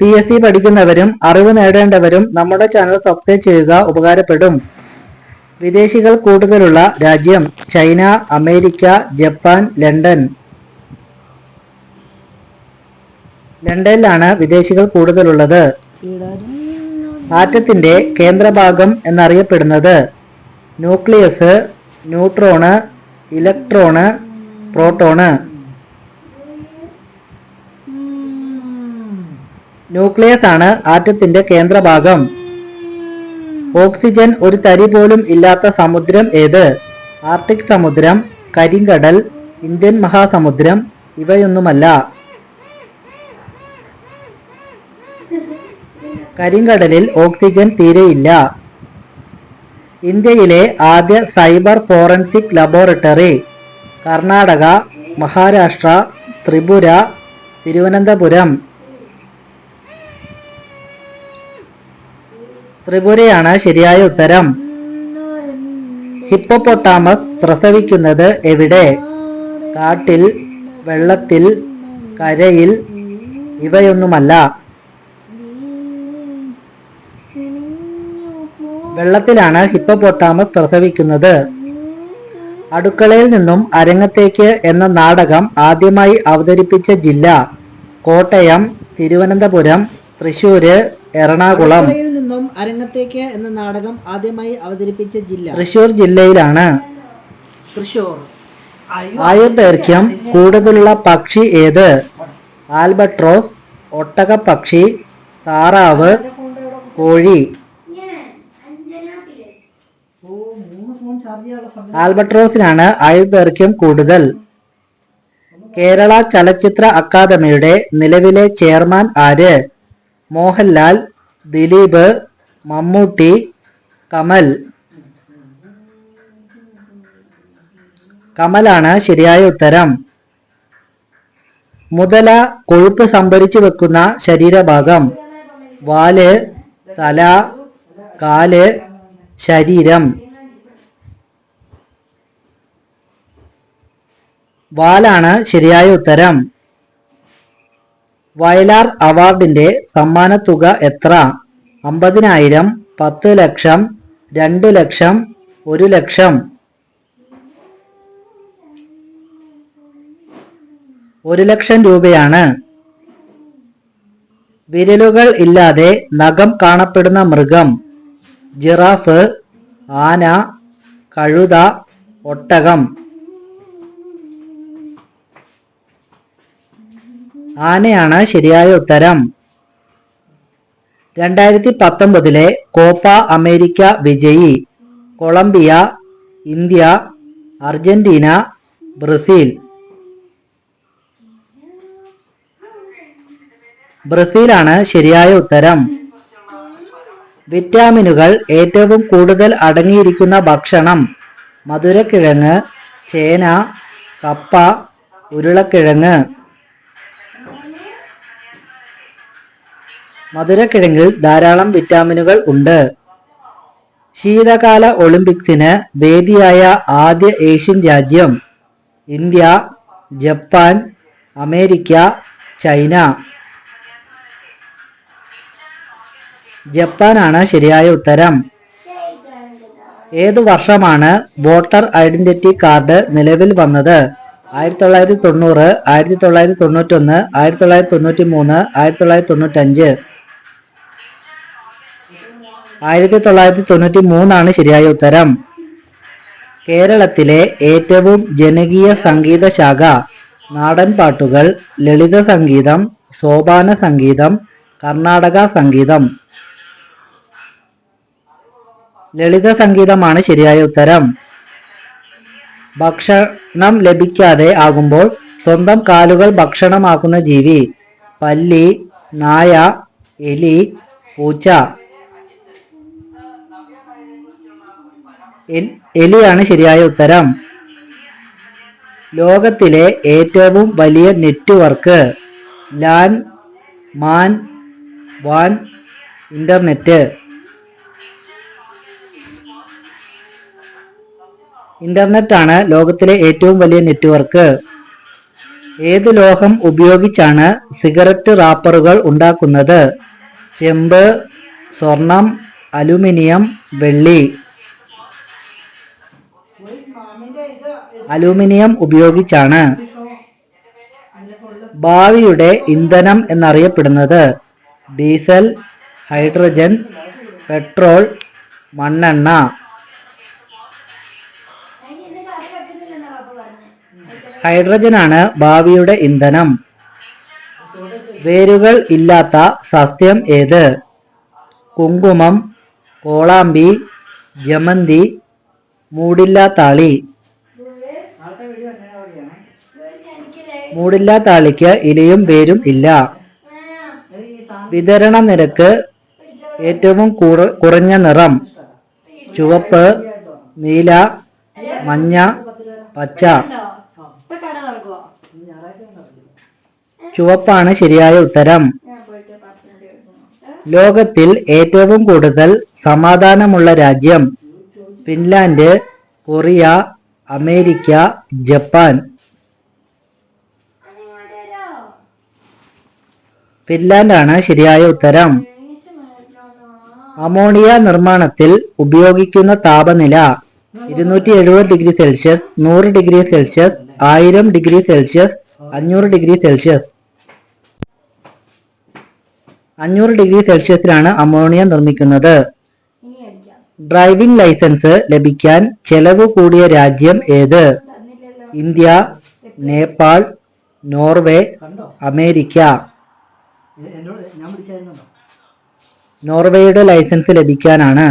P S C പഠിക്കുന്നവരും അറിവ് നേടേണ്ടവരും നമ്മുടെ channel subscribe ചെയ്യുക ഉപകാരപ്പെടും. വിദേശികൾ കൂടുതലുള്ള രാജ്യം ചൈന അമേരിക്ക ജപ്പാൻ ലണ്ടൻ. ലണ്ടനിലാണ് വിദേശികൾ കൂടുതലുള്ളത്. ആറ്റത്തിന്റെ കേന്ദ്രഭാഗം എന്നറിയപ്പെടുന്നത് nucleus neutron electron proton. Nucleus ആണ് ആറ്റത്തിന്റെ കേന്ദ്രഭാഗം. ഓക്സിജൻ ഒരു തരി പോലും ഇല്ലാത്ത സമുദ്രം ഏത്? ആർട്ടിക് സമുദ്രം കരിങ്കടൽ ഇന്ത്യൻ മഹാസമുദ്രം ഇവയൊന്നുമല്ല. കരിങ്കടലിൽ ഓക്സിജൻ തീരെയില്ല ഇന്ത്യയിലെ ആദ്യ cyber forensic laboratory Karnataka Maharashtra Tripura Thiruvananthapuram. ത്രിപുരയാണ് ശരിയായ ഉത്തരം. ഹിപ്പോപ്പൊട്ടാമസ് പ്രസവിക്കുന്നത് എവിടെ? കാട്ടിൽ വെള്ളത്തിൽ കരയിൽ ഇവയൊന്നുമല്ല. വെള്ളത്തിലാണ് ഹിപ്പോപ്പൊട്ടാമസ് പ്രസവിക്കുന്നത്. അടുക്കളയിൽ നിന്നും അരങ്ങത്തേക്ക് എന്ന നാടകം ആദ്യമായി അവതരിപ്പിച്ച ജില്ല കോട്ടയം തിരുവനന്തപുരം തൃശൂര് എറണാകുളം. നിന്നും അരങ്ങത്തേക്ക് എന്ന നാടകം ആദ്യമായി അവതരിപ്പിച്ച ജില്ല. തൃശൂർ ജില്ലയിലാണ്. തൃശൂർ ആയുർദൈർഘ്യം കൂടുതലുള്ള പക്ഷി ഏത്? ആൽബട്രോസ് ഒട്ടകപ്പക്ഷി താറാവ് കോഴി. ആൽബട്രോസിനാണ് ആയുർദൈർഘ്യം കൂടുതൽ. കേരള ചലച്ചിത്ര അക്കാദമിയുടെ നിലവിലെ ചെയർമാൻ ആര്? മോഹൻലാൽ ദിലീപ് മമ്മൂട്ടി കമൽ. കമലാണ് ശരിയായ ഉത്തരം. മുതല കൊഴുപ്പ് സംഭരിച്ചു വെക്കുന്ന ശരീരഭാഗം. വാൽ തല കാൽ ശരീരം. വാലാണ് ശരിയായ ഉത്തരം. വയലാർ അവാർഡിന്റെ സമ്മാന തുക എത്ര? അമ്പതിനായിരം പത്ത് ലക്ഷം രണ്ട് ലക്ഷം ഒരു ലക്ഷം. ഒരു ലക്ഷം രൂപയാണ്. വിരലുകൾ ഇല്ലാതെ നഖം കാണപ്പെടുന്ന മൃഗം. ജിറാഫ് ആന കഴുത ഒട്ടകം. ആനയാണ് ശരിയായ ഉത്തരം. രണ്ടായിരത്തി പത്തൊമ്പതിലെ കോപ്പ അമേരിക്ക വിജയി. Colombia India Argentina Brazil. ബ്രസീലാണ് ശരിയായ ഉത്തരം. വിറ്റാമിനുകൾ ഏറ്റവും കൂടുതൽ അടങ്ങിയിരിക്കുന്ന ഭക്ഷണം മധുരക്കിഴങ്ങ് ചേന കപ്പ ഉരുളക്കിഴങ്ങ്. മധുരക്കിഴങ്ങിൽ ധാരാളം വിറ്റാമിനുകൾ ഉണ്ട്. ശീതകാല ഒളിമ്പിക്സിന് വേദിയായ ആദ്യ ഏഷ്യൻ രാജ്യം ഇന്ത്യ ജപ്പാൻ അമേരിക്ക ചൈന. ജപ്പാനാണ് ശരിയായ ഉത്തരം. ഏതു വർഷമാണ് വോട്ടർ ഐഡന്റിറ്റി കാർഡ് നിലവിൽ വന്നത്? ആയിരത്തി തൊള്ളായിരത്തി തൊണ്ണൂറ് ആയിരത്തി തൊള്ളായിരത്തി തൊണ്ണൂറ്റൊന്ന് ആയിരത്തി തൊള്ളായിരത്തി തൊണ്ണൂറ്റി മൂന്ന് ആയിരത്തി തൊള്ളായിരത്തി തൊണ്ണൂറ്റഞ്ച് ആയിരത്തി തൊള്ളായിരത്തി തൊണ്ണൂറ്റി മൂന്നാണ് ശരിയായ ഉത്തരം. കേരളത്തിലെ ഏറ്റവും ജനകീയ സംഗീത ശാഖ നാടൻ പാട്ടുകൾ ലളിത സംഗീതം സോപാന സംഗീതം കർണാടക സംഗീതം. ലളിത സംഗീതമാണ് ശരിയായ ഉത്തരം. ഭക്ഷണം ലഭിക്കാതെ ആകുമ്പോൾ സ്വന്തം കാലുകൾ ഭക്ഷണമാക്കുന്ന ജീവി പല്ലി നായ എലി പൂച്ച. എലിയാണ് ശരിയായ ഉത്തരം. ലോകത്തിലെ ഏറ്റവും വലിയ നെറ്റ്വർക്ക് ലാൻ മാൻ വാൻ ഇന്റർനെറ്റ്. ഇന്റർനെറ്റ് ആണ് ലോകത്തിലെ ഏറ്റവും വലിയ നെറ്റ്വർക്ക്. ഏത് ലോഹം ഉപയോഗിച്ചാണ് സിഗരറ്റ് റാപ്പറുകൾ ഉണ്ടാക്കുന്നത്? ചെമ്പ് സ്വർണം അലുമിനിയം വെള്ളി. അലുമിനിയം ഉപയോഗിച്ചാണ്. ഭാവിയുടെ ഇന്ധനം എന്നറിയപ്പെടുന്നത് ഡീസൽ ഹൈഡ്രജൻ പെട്രോൾ മണ്ണെണ്ണ. ഹൈഡ്രജനാണ് ഭാവിയുടെ ഇന്ധനം. വേരുകൾ ഇല്ലാത്ത സസ്യം ഏത്? കുങ്കുമം കോളാമ്പി ജമന്തി മൂടില്ലാത്താളി ലൂയിസ് താളിക്ക് ഇലയും വേരും ഇല്ല. വിതരണ നിരക്ക് ഏറ്റവും കുറഞ്ഞ നിറം. ചുവപ്പ് നീല മഞ്ഞ പച്ച. ചുവപ്പാണ് ശരിയായ ഉത്തരം. ലോകത്തിൽ ഏറ്റവും കൂടുതൽ സമാധാനമുള്ള രാജ്യം ഫിൻലാൻഡ് കൊറിയ അമേരിക്ക ജപ്പാൻ. ഫിൻലാൻഡാണ് ശരിയായ ഉത്തരം. അമോണിയ നിർമ്മാണത്തിൽ ഉപയോഗിക്കുന്ന താപനില ഇരുന്നൂറ്റി എഴുപത് ഡിഗ്രി സെൽഷ്യസ് നൂറ് ഡിഗ്രി സെൽഷ്യസ് ആയിരം ഡിഗ്രി സെൽഷ്യസ് അഞ്ഞൂറ് ഡിഗ്രി സെൽഷ്യസ്. അഞ്ഞൂറ് ഡിഗ്രി സെൽഷ്യസിലാണ് അമോണിയ നിർമ്മിക്കുന്നത്. ഡ്രൈവിംഗ് ലൈസൻസ് ലഭിക്കാൻ ചെലവ് കൂടിയ രാജ്യം ഏത്? India Nepal Norway America. നോർവേയുടെ licence ലഭിക്കാനാണ്.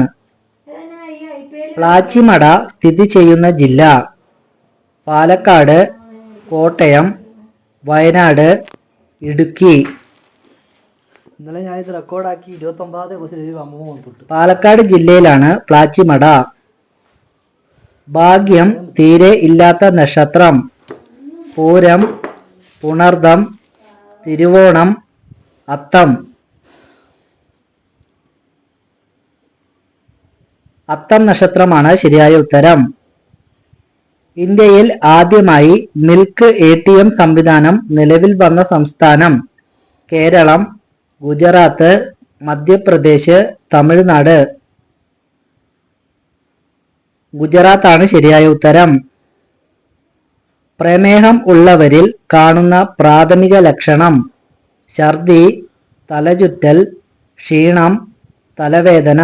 പ്ലാച്ചിമട സ്ഥിതി ചെയ്യുന്ന ജില്ല പാലക്കാട് കോട്ടയം വയനാട് ഇടുക്കി. ഇന്നലെ ഞാൻ ഇത് റെക്കോർഡാക്കി ഇരുപത്തി ഒമ്പതാം ദിവസം എഴുതി അമ്മ വന്നിട്ട് പാലക്കാട് ജില്ലയിലാണ് പ്ലാച്ചിമട. ഭാഗ്യം തീരെ ഇല്ലാത്ത നക്ഷത്രം. പൂരം പുണർദം തിരുവോണം അത്തം. അത്തം നക്ഷത്രമാണ് ശരിയായ ഉത്തരം. ഇന്ത്യയിൽ ആദ്യമായി മിൽക്ക് എം സംവിധാനം നിലവിൽ വന്ന സംസ്ഥാനം കേരളം. ഗുജറാത്ത് മധ്യപ്രദേശ് തമിഴ്നാട്. ഗുജറാത്താണ് ശരിയായ ഉത്തരം. പ്രമേഹം ഉള്ളവരിൽ കാണുന്ന പ്രാഥമിക ലക്ഷണം ഛർദി തലചുറ്റൽ ക്ഷീണം തലവേദന.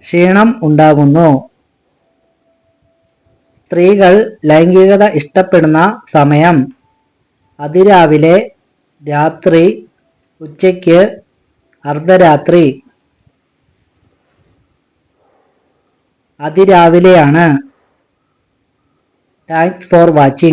ക്ഷീണം ഉണ്ടാകുന്നു. സ്ത്രീകൾ ലൈംഗികത ഇഷ്ടപ്പെടുന്ന സമയം. അതിരാവിലെ രാത്രി ഉച്ചയ്ക്ക് അർദ്ധരാത്രി. അതിരാവിലെയാണ്. Thanks for watching